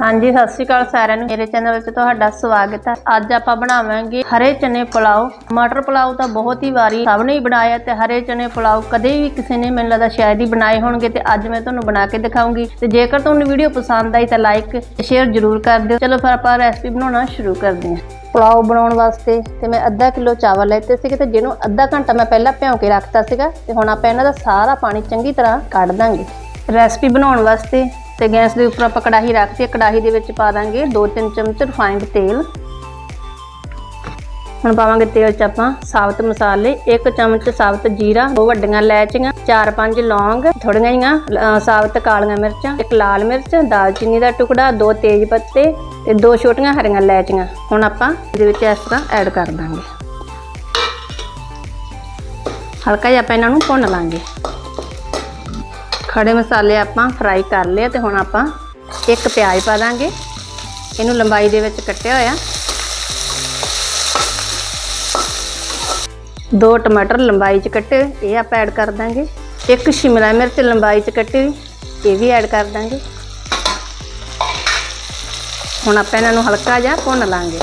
ਹਾਂਜੀ, ਸਤਿ ਸ਼੍ਰੀ ਅਕਾਲ ਸਾਰਿਆਂ ਨੂੰ। ਮੇਰੇ ਚੈਨਲ ਵਿੱਚ ਤੁਹਾਡਾ ਸਵਾਗਤ ਹੈ। ਅੱਜ ਆਪਾਂ ਬਣਾਵਾਂਗੇ ਹਰੇ ਚਨੇ ਪੁਲਾਓ। ਮਟਰ ਪੁਲਾਓ ਤਾਂ ਬਹੁਤ ਹੀ ਵਾਰੀ ਸਭ ਨੇ ਹੀ ਬਣਾਇਆ ਤੇ ਹਰੇ ਚਨੇ ਪੁਲਾਓ ਕਦੇ ਵੀ ਕਿਸੇ ਨੇ, ਮੈਨੂੰ ਲੱਗਦਾ ਸ਼ਾਇਦ ਹੀ ਬਣਾਏ ਹੋਣਗੇ ਤੇ ਅੱਜ ਮੈਂ ਤੁਹਾਨੂੰ ਬਣਾ ਕੇ ਦਿਖਾਉਂਗੀ। ਤੇ ਜੇਕਰ ਤੁਹਾਨੂੰ ਵੀਡੀਓ ਪਸੰਦ ਆਈ ਤਾਂ ਲਾਈਕ ਸ਼ੇਅਰ ਜ਼ਰੂਰ ਕਰ ਦਿਓ। ਚਲੋ ਫਿਰ ਆਪਾਂ ਰੈਸਪੀ ਬਣਾਉਣਾ ਸ਼ੁਰੂ ਕਰਦੇ ਹਾਂ। ਪੁਲਾਓ ਬਣਾਉਣ ਵਾਸਤੇ ਤੇ ਮੈਂ ਅੱਧਾ ਕਿਲੋ ਚਾਵਲ ਲੈਤੇ ਸੀਗੇ ਤੇ ਜਿਹਨੂੰ ਅੱਧਾ ਘੰਟਾ ਮੈਂ ਪਹਿਲਾਂ ਭਿਉਂ ਕੇ ਰੱਖਤਾ ਸੀਗਾ ਤੇ ਹੁਣ ਆਪਾਂ ਇਹਨਾਂ ਦਾ ਸਾਰਾ ਪਾਣੀ ਚੰਗੀ ਤਰ੍ਹਾਂ ਕੱਢ ਦਾਂਗੇ। ਰੈਸਪੀ ਬਣਾਉਣ ਵਾਸਤੇ ਤੇ ਗੈਸ ਦੇ ਉੱਪਰ ਆਪਾਂ ਕੜਾਹੀ ਰੱਖਤੀ ਹੈ ਕੜਾਹੀ ਦੇ ਵਿੱਚ ਪਾ ਦਾਂਗੇ 2-3 ਚਮਚ ਰਿਫਾਈਨਡ ਤੇਲ। ਹੁਣ ਪਾਵਾਂਗੇ ਤੇਲ ਚ ਆਪਾਂ ਸਾਬਤ ਮਸਾਲੇ 1 ਚਮਚ ਸਾਬਤ ਜੀਰਾ, ਦੋ ਵੱਡੀਆਂ ਇਲਾਇਚੀਆਂ 4-5 ਲੌਂਗ ਥੋੜੀਆਂ ਜਿਹੀਆਂ ਸਾਬਤ ਕਾਲੀਆਂ ਮਿਰਚਾਂ, ਇੱਕ ਲਾਲ ਮਿਰਚ, ਦਾਲਚੀਨੀ ਦਾ ਟੁਕੜਾ, ਦੋ ਤੇਜ ਪੱਤੇ ਤੇ ਦੋ ਛੋਟੀਆਂ ਹਰੀਆਂ ਇਲਾਇਚੀਆਂ। ਹੁਣ ਆਪਾਂ ਇਹਦੇ ਵਿੱਚ ਇਸ ਤਰ੍ਹਾਂ ਐਡ ਕਰ ਦਾਂਗੇ। ਹਲਕਾ ਜਿਹਾ ਆਪਾਂ ਇਹਨਾਂ ਨੂੰ ਭੁੰਨ ਲਾਂਗੇ। ਖੜੇ ਮਸਾਲੇ ਆਪਾਂ ਫਰਾਈ ਕਰ ਲਏ ਤੇ ਹੁਣ ਆਪਾਂ ਇੱਕ ਪਿਆਜ਼ ਪਾ ਦਾਂਗੇ। ਇਹਨੂੰ ਲੰਬਾਈ ਦੇ ਵਿੱਚ ਕੱਟਿਆ ਹੋਇਆ। ਦੋ ਟਮਾਟਰ ਲੰਬਾਈ 'ਚ ਕੱਟੇ, ਇਹ ਆਪਾਂ ਐਡ ਕਰ ਦਾਂਗੇ। ਇੱਕ ਸ਼ਿਮਲਾ ਮਿਰਚ ਲੰਬਾਈ 'ਚ ਕੱਟੀ, ਇਹ ਵੀ ਐਡ ਕਰ ਦਾਂਗੇ। ਹੁਣ ਆਪਾਂ ਇਹਨਾਂ ਨੂੰ ਹਲਕਾ ਜਿਹਾ ਭੁੰਨ ਲਾਂਗੇ।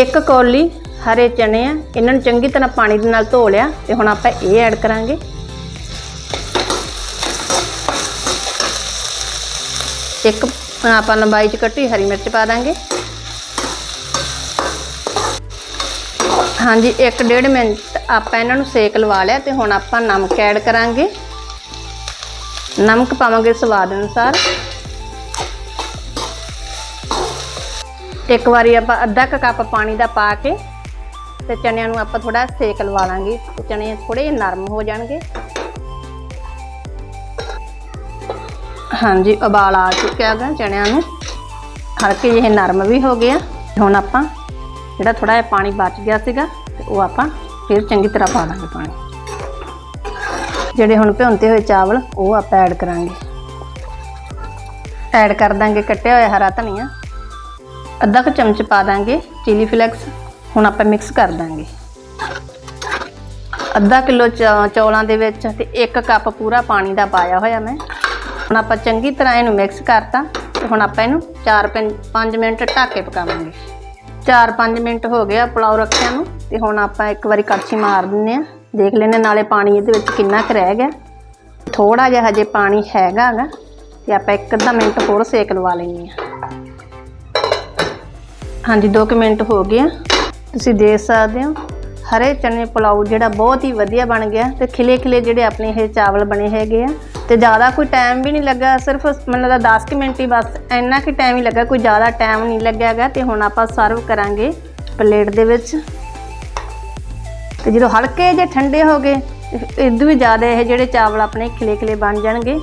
ਇੱਕ ਕੌਲੀ ਹਰੇ ਚਨੇ ਆ, ਇਹਨਾਂ ਨੂੰ ਚੰਗੀ ਤਰ੍ਹਾਂ ਪਾਣੀ ਦੇ ਨਾਲ ਧੋ ਲਿਆ ਤੇ ਹੁਣ ਆਪਾਂ ਇਹ ਐਡ ਕਰਾਂਗੇ। ਇੱਕ ਆਪਾਂ ਲੰਬਾਈ 'ਚ ਕੱਟੀ, ਹਰੀ ਮਿਰਚ ਪਾ ਦਾਂਗੇ। ਹਾਂਜੀ 1.5 ਮਿੰਟ ਆਪਾਂ ਇਹਨਾਂ ਨੂੰ ਸੇਕ ਲਵਾ ਲਿਆ ਤੇ ਹੁਣ ਆਪਾਂ ਨਮਕ ਐਡ ਕਰਾਂਗੇ। ਨਮਕ ਪਾਵਾਂਗੇ ਸਵਾਦ ਅਨੁਸਾਰ। ਇੱਕ ਵਾਰੀ ਆਪਾਂ ਅੱਧਾ ਕੁ ਕੱਪ ਪਾਣੀ ਦਾ ਪਾ ਕੇ ਤੇ ਚਣਿਆਂ ਨੂੰ ਆਪਾਂ ਥੋੜਾ ਸੇਕ ਲਵਾ ਲਾਂਗੇ ਤੇ ਚਨੇ ਥੋੜੇ ਨਰਮ ਹੋ ਜਾਣਗੇ। ਹਾਂਜੀ, ਉਬਾਲ ਆ ਚੁੱਕਿਆ ਗਾ ਚਣਿਆਂ ਨੂੰ। ਹਲਕੇ ਜਿਹੇ ਨਰਮ ਵੀ ਹੋ ਗਏ ਆ। ਹੁਣ ਆਪਾਂ ਜਿਹੜਾ ਥੋੜਾ ਜਿਹਾ ਪਾਣੀ ਬਚ ਗਿਆ ਸੀਗਾ ਉਹ ਆਪਾਂ ਫਿਰ ਚੰਗੀ ਤਰ੍ਹਾਂ ਪਾ ਦਾਂਗੇ ਪਾਣੀ। ਜਿਹੜੇ ਹੁਣ ਭਿਉਂਤੇ ਹੋਏ ਚਾਵਲ, ਉਹ ਆਪਾਂ ਐਡ ਕਰਾਂਗੇ। ਐਡ ਕਰ ਦਾਂਗੇ ਕੱਟਿਆ ਹੋਇਆ ਹਰਾ ਧਨੀਆ। ਅੱਧਾ ਕੁ ਚਮਚ ਪਾ ਦਾਂਗੇ ਚਿਲੀ ਫਲੈਕਸ। ਹੁਣ ਆਪਾਂ ਮਿਕਸ ਕਰ ਦਾਂਗੇ। ਅੱਧਾ ਕਿਲੋ ਚੌਲਾਂ ਦੇ ਵਿੱਚ ਤੇ 1 ਕੱਪ ਪੂਰਾ ਪਾਣੀ ਦਾ ਪਾਇਆ ਹੋਇਆ ਮੈਂ। ਹੁਣ ਆਪਾਂ ਚੰਗੀ ਤਰ੍ਹਾਂ ਇਹਨੂੰ ਮਿਕਸ ਕਰਤਾ ਤੇ ਹੁਣ ਆਪਾਂ ਇਹਨੂੰ 4-5 ਮਿੰਟ ਢੱਕ ਪਕਾਵਾਂਗੇ। 4-5 ਮਿੰਟ ਹੋ ਗਿਆ ਆ ਪੁਲਾਓ ਰੱਖਿਆ ਨੂੰ ਤੇ ਹੁਣ ਆਪਾਂ ਇੱਕ ਵਾਰੀ ਕੜਛੀ ਮਾਰ ਦਿੰਨੇ ਆ ਦੇਖ ਲੈਨੇ ਨਾਲੇ ਪਾਣੀ ਇਹਦੇ ਵਿੱਚ ਕਿੰਨਾ ਕੁ ਰਹਿ ਗਿਆ। ਥੋੜਾ ਜਿਹਾ ਹਜੇ ਪਾਣੀ ਹੈਗਾ ਹੈਗਾ ਤੇ ਆਪਾਂ ਇੱਕ ਅੱਧਾ ਮਿੰਟ ਹੋਰ ਸੇਕ ਲਵਾ ਲੈਣੀ ਆ ਹਾਂਜੀ 2 ਮਿੰਟ ਹੋ ਗਏ ਆ। ਤੁਸੀਂ ਦੇਖ ਸਕਦੇ ਹੋ ਹਰੇ ਚਨੇ ਪੁਲਾਓ ਜਿਹੜਾ ਬਹੁਤ ਹੀ ਵਧੀਆ ਬਣ ਗਿਆ ਤੇ ਖਿਲੇ ਖਿਲੇ ਜਿਹੜੇ ਆਪਣੇ ਇਹ ਚਾਵਲ ਬਣੇ ਹੈਗੇ ਆ। ਤੇ ਜ਼ਿਆਦਾ ਕੋਈ ਟਾਈਮ ਵੀ ਨਹੀਂ ਲੱਗਾ, ਸਿਰਫ ਮੈਨੂੰ ਲੱਗਦਾ 10 ਕੁ ਮਿੰਟ ਹੀ ਬਸ ਇੰਨਾ ਕਿ ਟਾਈਮ ਹੀ ਲੱਗਾ, ਕੋਈ ਜ਼ਿਆਦਾ ਟਾਈਮ ਨਹੀਂ ਲੱਗਿਆਗਾ ਤੇ ਹੁਣ ਆਪਾਂ ਸਰਵ ਕਰਾਂਗੇ ਪਲੇਟ ਦੇ ਵਿੱਚ। ਤੇ ਜਦੋਂ ਹਲਕੇ ਜੇ ਠੰਡੇ ਹੋ ਗਏ, ਇਦੋਂ ਵੀ ਜ਼ਿਆਦਾ ਇਹ ਜਿਹੜੇ ਚਾਵਲ ਆਪਣੇ ਖਿਲੇ ਖਿਲੇ ਬਣ ਜਾਣਗੇ।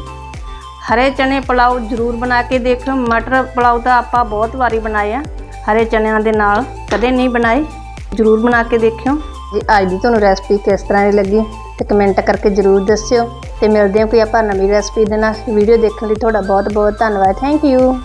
ਹਰੇ ਚਨੇ ਪੁਲਾਓ ਜ਼ਰੂਰ ਬਣਾ ਕੇ ਦੇਖਿਓ ਮਟਰ ਪੁਲਾਓ ਤਾਂ ਆਪਾਂ ਬਹੁਤ ਵਾਰੀ ਬਣਾਏ ਆ। ਹਰੇ ਚਨਿਆਂ ਦੇ ਨਾਲ ਕਦੇ ਨਹੀਂ ਬਣਾਏ। ਜ਼ਰੂਰ ਬਣਾ ਕੇ ਦੇਖਿਓ। ਜੀ ਅੱਜ ਦੀ ਤੁਹਾਨੂੰ ਰੈਸਪੀ ਕਿਸ ਤਰ੍ਹਾਂ ਦੀ ਲੱਗੀ, ਤੇ ਕਮੈਂਟ ਕਰਕੇ ਜ਼ਰੂਰ ਦੱਸਿਓ, ਤੇ ਮਿਲਦੇ ਹਾਂ ਕੋਈ ਆਪਾਂ ਨਵੀਂ ਰੈਸਪੀ ਦੇ ਨਾਲ। ਵੀਡੀਓ ਦੇਖਣ ਲਈ ਤੁਹਾਡਾ ਬਹੁਤ ਬਹੁਤ ਧੰਨਵਾਦ। Thank you